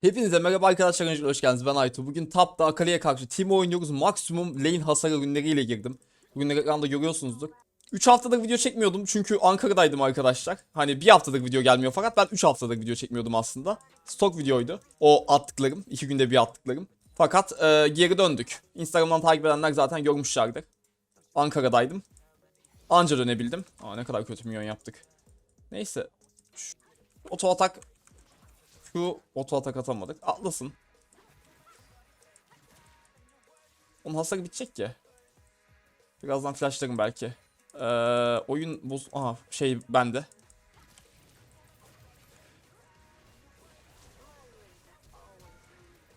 Hepinize merhaba arkadaşlar öncelikle hoş ben Aytu. Bugün Tap'ta Akali'ye karşı team oynuyoruz. Maksimum lane hasar ürünleriyle girdim. Bugün ekranda görüyorsunuzdur. 3 haftadır video çekmiyordum çünkü Ankara'daydım arkadaşlar. Hani bir haftadır video gelmiyor fakat ben 3 haftadır video çekmiyordum aslında. Stok videoydu. O attıklarım. 2 günde bir attıklarım. Fakat e, geri döndük. Instagram'dan takip edenler zaten görmüşlerdir. Ankara'daydım. Anca dönebildim. Aa ne kadar kötü milyon yaptık. Neyse. Oto atak şu oto atak atamadık. Atlasın. Onun hasarı bitecek ki. Birazdan flashlarım belki. Ee, oyun boz... Aha şey bende.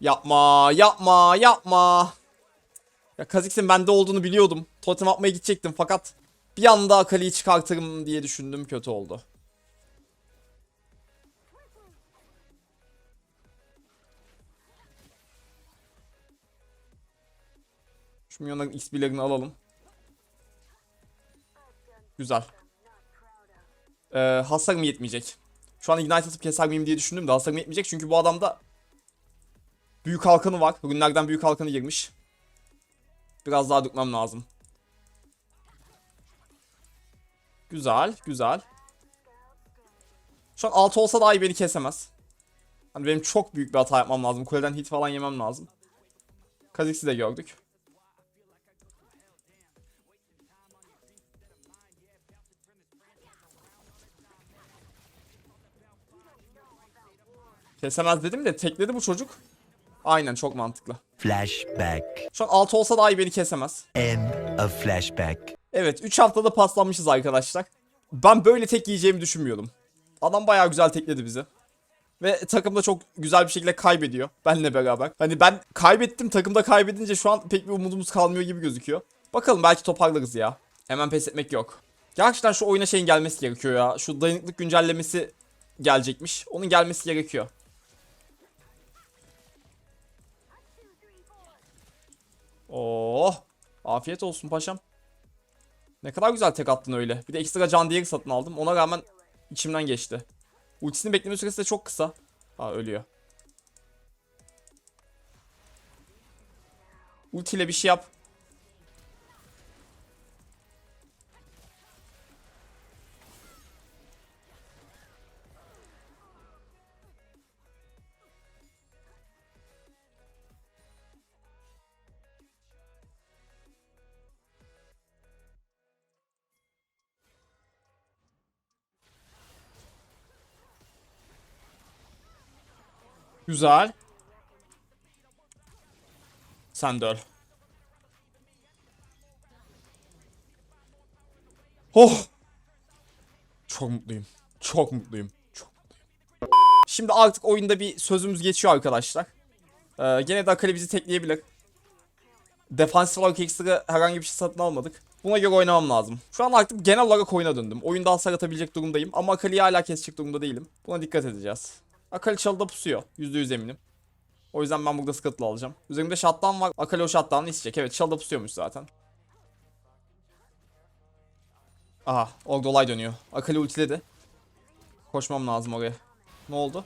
Yapma, yapma, yapma. Ya Kha'Zix'in bende olduğunu biliyordum. Totem atmaya gidecektim fakat bir anda Akali'yi çıkartırım diye düşündüm kötü oldu. Şu milyonların XP'lerini alalım. Güzel. Ee, hasarım yetmeyecek. Şu an Ignite atıp keser miyim diye düşündüm de hasarım yetmeyecek çünkü bu adamda büyük halkanı var. Ürünlerden büyük halkanı girmiş. Biraz daha dökmem lazım. Güzel, güzel. Şu an 6 olsa dahi beni kesemez. Hani benim çok büyük bir hata yapmam lazım. Kuleden hit falan yemem lazım. Kha'Zix'i de gördük. Kesemez dedim de tekledi bu çocuk. Aynen çok mantıklı. Flashback. Şu an 6 olsa dahi beni kesemez. End of flashback. Evet 3 haftada paslanmışız arkadaşlar. Ben böyle tek yiyeceğimi düşünmüyordum. Adam bayağı güzel tekledi bizi. Ve takımda çok güzel bir şekilde kaybediyor. Benle beraber. Hani ben kaybettim takımda kaybedince şu an pek bir umudumuz kalmıyor gibi gözüküyor. Bakalım belki toparlarız ya. Hemen pes etmek yok. Gerçekten şu oyuna şeyin gelmesi gerekiyor ya. Şu dayanıklık güncellemesi gelecekmiş. Onun gelmesi gerekiyor. Oh. Afiyet olsun paşam. Ne kadar güzel tek attın öyle. Bir de ekstra can değeri satın aldım. Ona rağmen içimden geçti. Ultisini bekleme süresi de çok kısa. Ha ölüyor. Ultiyle bir şey yap. Güzel. Sen de. Oh. Çok mutluyum. Çok mutluyum. Çok mutluyum. Şimdi artık oyunda bir sözümüz geçiyor arkadaşlar. Ee, gene de Akali bizi tekleyebilir. Defansif olarak ekstra herhangi bir şey satın almadık. Buna göre oynamam lazım. Şu an artık genel olarak oyuna döndüm. Oyunda hasar atabilecek durumdayım ama Akali'yi hala kesecek durumda değilim. Buna dikkat edeceğiz. Akali çalıda pusuyor. %100 eminim. O yüzden ben burada Scuttle'ı alacağım. Üzerimde shutdown var. Akali o shutdown'ı isteyecek. Evet çalıda pusuyormuş zaten. Aha orada olay dönüyor. Akali ultiledi. Koşmam lazım oraya. Ne oldu?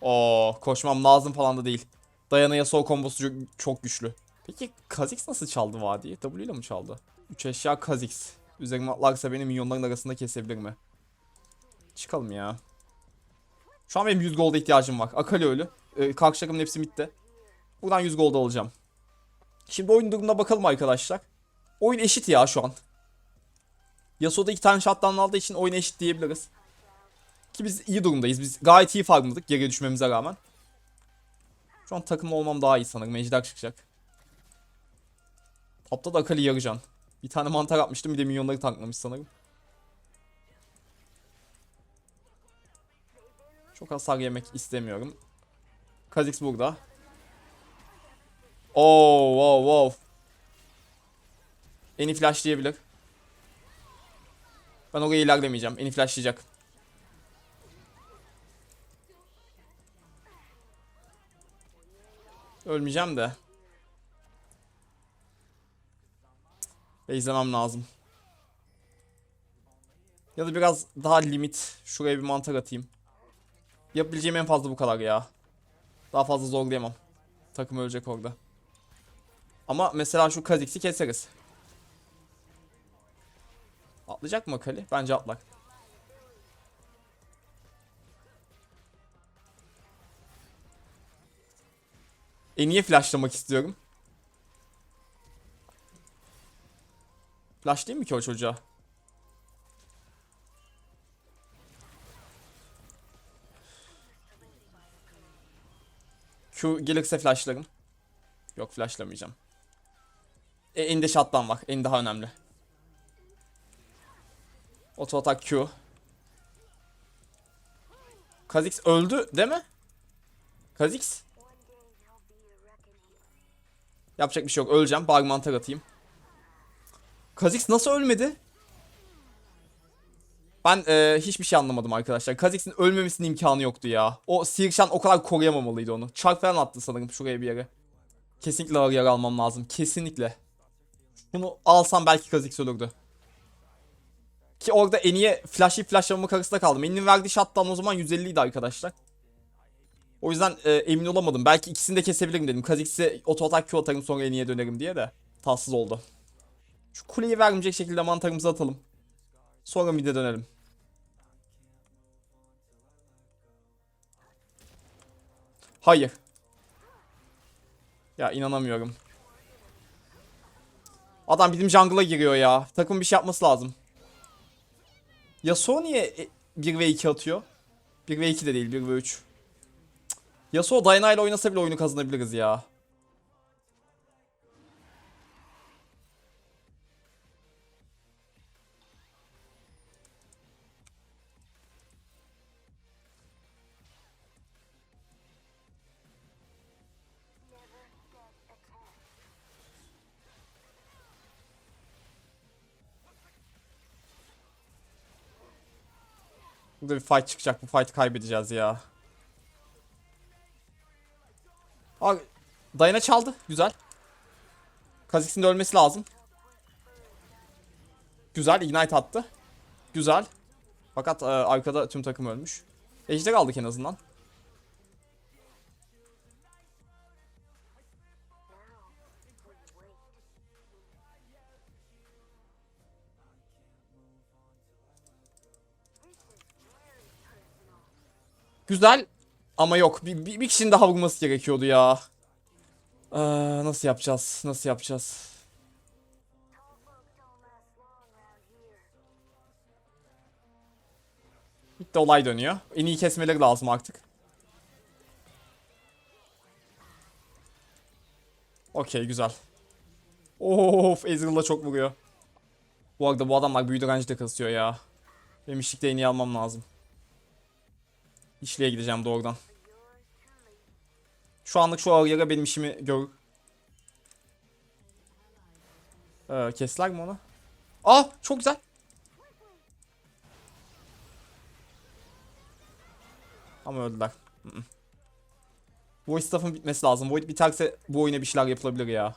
Oo koşmam lazım falan da değil. Dayana Yasuo kombosu çok güçlü. Peki Kha'Zix nasıl çaldı vadiyi? W ile mi çaldı? 3 eşya Kha'Zix. Üzerime atlarsa beni minyonların arasında kesebilir mi? Çıkalım ya. Şu an benim 100 golda ihtiyacım var. Akali ölü. Ee, karşı takımın hepsi bitti. Buradan 100 golda alacağım. Şimdi oyun durumuna bakalım arkadaşlar. Oyun eşit ya şu an. Yasuo'da iki tane shutdown aldığı için oyun eşit diyebiliriz. Ki biz iyi durumdayız. Biz gayet iyi farmladık geriye düşmemize rağmen. Şu an takımlı olmam daha iyi sanırım. Ejder çıkacak. Topta da Akali yarıcan. Bir tane mantar atmıştım bir de milyonları tanklamış sanırım. Çok hasar yemek istemiyorum. Kha'Zix burada. Oo, wow, wow. Eni flashlayabilir. Ben oraya ilerlemeyeceğim. Eni flashlayacak. Ölmeyeceğim de. Bezlemem lazım. Ya da biraz daha limit. Şuraya bir mantar atayım. Yapabileceğim en fazla bu kadar ya. Daha fazla zorlayamam. Takım ölecek orada. Ama mesela şu Kha'Zix'i keseriz. Atlayacak mı Akali? Bence atlar. En iyi flashlamak istiyorum. Flash değil mi ki o çocuğa? Q gelirse flashlarım. Yok flashlamayacağım. E, Ende shot'tan var. En daha önemli. Auto atak Q. Kha'Zix öldü değil mi? Kha'Zix? Yapacak bir şey yok. Öleceğim. Bug mantar atayım. Kha'Zix nasıl ölmedi? Ben e, hiçbir şey anlamadım arkadaşlar. Kha'Zix'in ölmemesinin imkanı yoktu ya. O Sirşan o kadar koruyamamalıydı onu. Çark falan attı sanırım şuraya bir yere. Kesinlikle ağır yer almam lazım. Kesinlikle. Bunu alsam belki Kha'Zix ölürdü. Ki orada en iyi flash'ı flashlamamı arasında kaldım. Eninin verdiği shotdown o zaman 150 idi arkadaşlar. O yüzden e, emin olamadım. Belki ikisini de kesebilirim dedim. Kha'Zix'e auto atak atarım sonra Eni'ye dönerim diye de. Tatsız oldu. Şu kuleyi vermeyecek şekilde mantarımızı atalım. Sonra mid'e dönelim. Hayır. Ya inanamıyorum. Adam bizim jungle'a giriyor ya. Takım bir şey yapması lazım. Yasuo niye e, 1 ve 2 atıyor? 1 ve 2 de değil 1 ve 3. Cık. Yasuo Diana ile oynasa bile oyunu kazanabiliriz ya. Burada bir fight çıkacak. Bu fight kaybedeceğiz ya. Aa, Diana çaldı. Güzel. Kha'Zix'in de ölmesi lazım. Güzel. Ignite attı. Güzel. Fakat e, arkada tüm takım ölmüş. Ejder aldık en azından. Güzel ama yok. Bir, bir, bir kişinin daha vurması gerekiyordu ya. Ee, nasıl yapacağız? Nasıl yapacağız? Bitti olay dönüyor. En iyi kesmeleri lazım artık. Okey güzel. Of Ezreal da çok vuruyor. Bu arada bu adamlar büyü direnci kasıyor ya. Benim işlikte en iyi almam lazım. İşliğe gideceğim doğrudan. Şu anlık şu ağır benim işimi gör. Ee, kesler mi onu? Aa çok güzel. Ama öldüler. Hı -hı. Void staff'ın bitmesi lazım. Void biterse bu oyuna bir şeyler yapılabilir ya.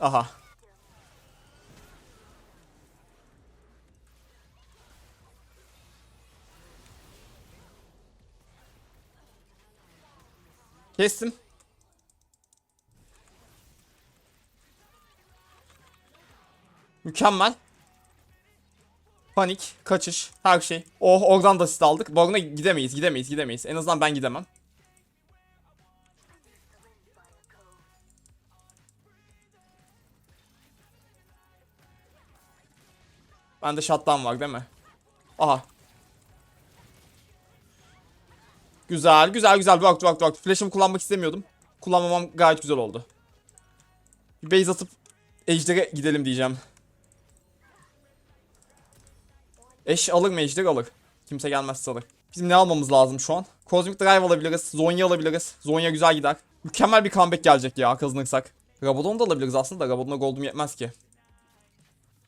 Aha. Kestim. Mükemmel. Panik, kaçış, her şey. Oh oradan da assist aldık. Borg'una gidemeyiz, gidemeyiz, gidemeyiz. En azından ben gidemem. Bende shutdown var değil mi? Aha. Güzel, güzel, güzel. Bak, bak, bak. Flash'ımı kullanmak istemiyordum. Kullanmamam gayet güzel oldu. Bir base atıp Ejder'e gidelim diyeceğim. Eş alır mı Ejder alır. Kimse gelmezse alır. Bizim ne almamız lazım şu an? Cosmic Drive alabiliriz. Zonya alabiliriz. Zonya güzel gider. Mükemmel bir comeback gelecek ya kazanırsak. Rabadon da alabiliriz aslında da Rabadon'a gold'um yetmez ki.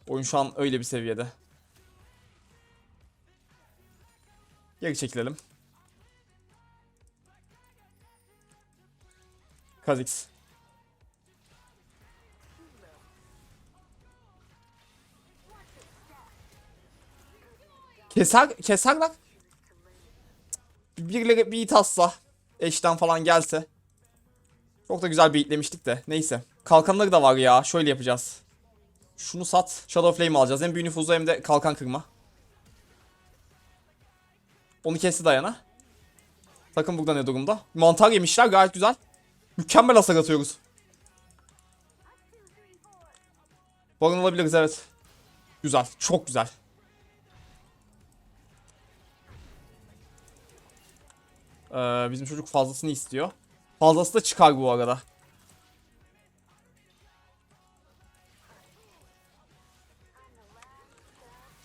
Oyun şu an öyle bir seviyede. Geri çekilelim. Kha'Zix. Keser, keserler. Birileri bir it atsa. Eşten falan gelse. Çok da güzel beatlemiştik de. Neyse. Kalkanları da var ya. Şöyle yapacağız. Şunu sat. Shadow Flame alacağız. Hem büyü nüfuzu hem de kalkan kırma. Onu kesti Dayana. Takım burada ne durumda? Mantar yemişler gayet güzel. Mükemmel hasar atıyoruz. Baron alabiliriz evet. Güzel. Çok güzel. Ee, bizim çocuk fazlasını istiyor. Fazlası da çıkar bu arada.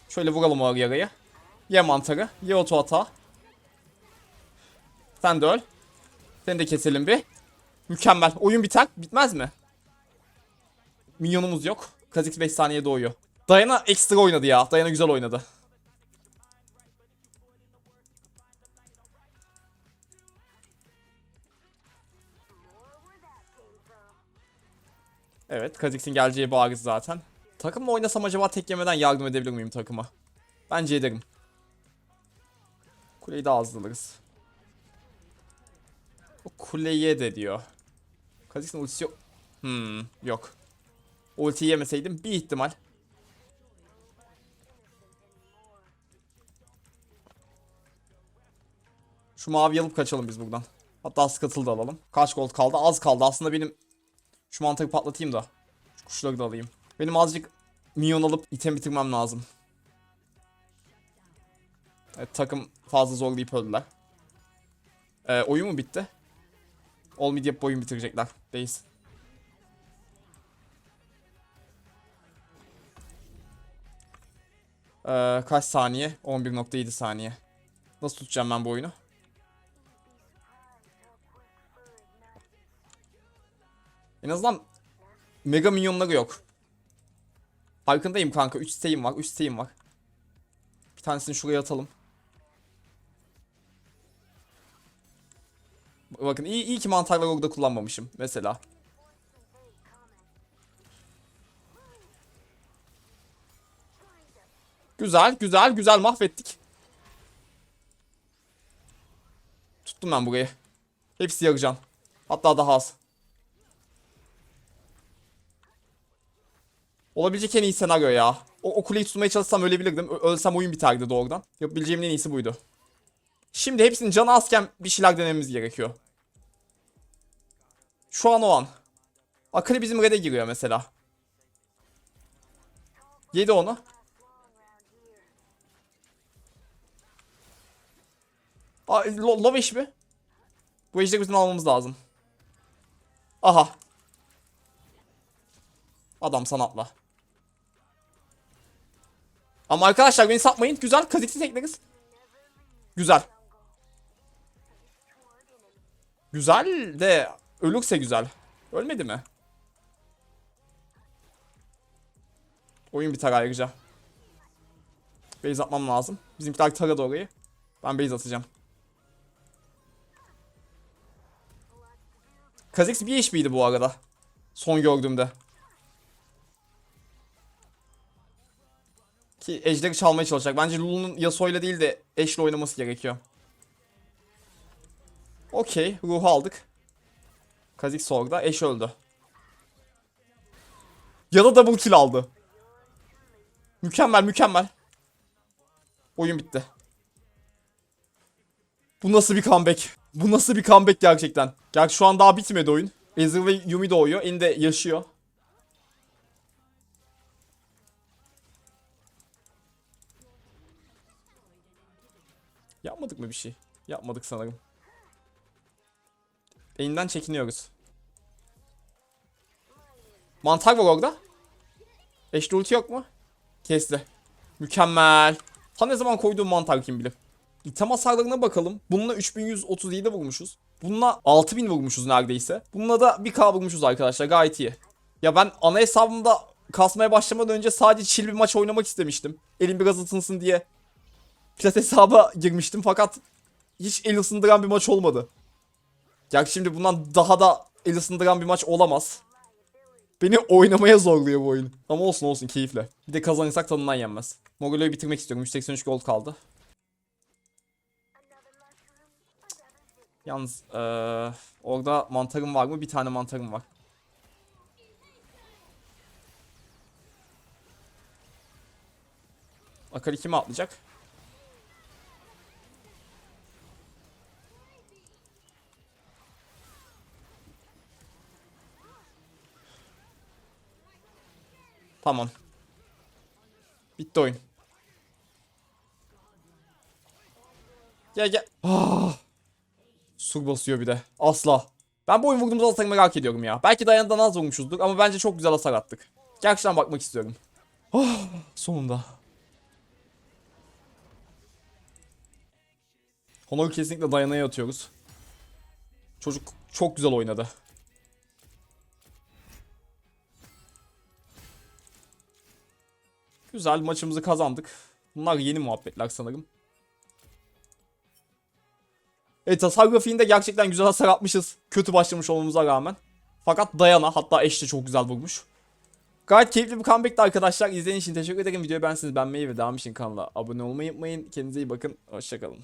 Şöyle vuralım o yarayı. Ye mantarı. Ye oto hata. Sen de öl. Seni de keselim bir. Mükemmel. Oyun biter. Bitmez mi? Minyonumuz yok. Kha'Zix 5 saniye doğuyor. Dayana ekstra oynadı ya. Dayana güzel oynadı. Evet, Kha'Zix'in geleceği bariz zaten. Takımla oynasam acaba tek yemeden yardım edebilir miyim takıma? Bence ederim. Kuleyi de azdırırız. O kuleye de diyor. Kha'Zix'in ultisi yok. Hmm, yok. Ultiyi yemeseydim bir ihtimal. Şu mavi alıp kaçalım biz buradan. Hatta skatıl da alalım. Kaç gold kaldı? Az kaldı. Aslında benim şu mantarı patlatayım da. Şu kuşları da alayım. Benim azıcık minyon alıp item bitirmem lazım. Evet, takım fazla zorlayıp öldüler. Ee, oyun mu bitti? Yapıp oyun bitirecekler. Base. Ee, kaç saniye? 11.7 saniye. Nasıl tutacağım ben bu oyunu? En azından mega minyonları yok. Farkındayım kanka. 3 isteğim var. 3 isteğim var. Bir tanesini şuraya atalım. Bakın iyi, iyi ki mantarları orada kullanmamışım mesela. Güzel, güzel, güzel mahvettik. Tuttum ben burayı. Hepsi yarıcan. Hatta daha az. Olabilecek en iyi senaryo ya. O, o kuleyi tutmaya çalışsam ölebilirdim. Ölsem oyun biterdi doğrudan. Yapabileceğimin en iyisi buydu. Şimdi hepsinin canı azken bir şeyler denememiz gerekiyor. Şu an o an. Akali bizim red'e giriyor mesela. Yedi onu. Aa, lo low iş mi? Bu ejderi bizim almamız lazım. Aha. Adam sanatla. Ama arkadaşlar beni satmayın. Güzel. Kaziksi tekleriz. Güzel. Güzel de ölürse güzel. Ölmedi mi? Oyun biter ayrıca. Base atmam lazım. Bizimkiler taradı orayı. Ben base atacağım. Kha'Zix bir HP'ydi bu arada. Son gördüğümde. Ki Ejder'i çalmaya çalışacak. Bence Lulu'nun Yasuo'yla değil de Ashe'le oynaması gerekiyor. Okey. Ruhu aldık. Kha'Zix orada. Ashe öldü. Ya da double kill aldı. Mükemmel mükemmel. Oyun bitti. Bu nasıl bir comeback? Bu nasıl bir comeback gerçekten? Gerçi şu an daha bitmedi oyun. Ezreal ve Yumi doğuyor. Eni de yaşıyor. Yapmadık mı bir şey? Yapmadık sanırım. Elinden çekiniyoruz. Mantar var orada. Eşli ulti yok mu? Kesti. Mükemmel. Ta ne zaman koyduğum mantar kim bilir. İtem hasarlarına bakalım. Bununla 3137 vurmuşuz. Bununla 6000 vurmuşuz neredeyse. Bununla da 1k vurmuşuz arkadaşlar. Gayet iyi. Ya ben ana hesabımda kasmaya başlamadan önce sadece chill bir maç oynamak istemiştim. Elim biraz ısınsın diye. Plat hesaba girmiştim fakat hiç el ısındıran bir maç olmadı. Gerçi şimdi bundan daha da el ısındıran bir maç olamaz. Beni oynamaya zorluyor bu oyun. Ama olsun olsun keyifle. Bir de kazanırsak tadından yenmez. Mogolo'yu bitirmek istiyorum. 183 gold kaldı. Yalnız eee, orada mantarım var mı? Bir tane mantarım var. Akali kime atlayacak? Tamam. Bitti oyun. Gel gel. Ah. Sur basıyor bir de. Asla. Ben bu oyun vurduğumuz hasarı merak ediyorum ya. Belki dayandan az vurmuşuzdur ama bence çok güzel hasar attık. Gerçekten bakmak istiyorum. Ah, sonunda. Honor'u kesinlikle dayanaya atıyoruz. Çocuk çok güzel oynadı. Güzel maçımızı kazandık. Bunlar yeni muhabbetler sanırım. Evet hasar grafiğinde gerçekten güzel hasar atmışız. Kötü başlamış olmamıza rağmen. Fakat Dayana hatta eş de çok güzel vurmuş. Gayet keyifli bir comeback'ti arkadaşlar. İzlediğiniz için teşekkür ederim. Videoyu beğenseniz beğenmeyi ve devam için kanala abone olmayı unutmayın. Kendinize iyi bakın. Hoşçakalın.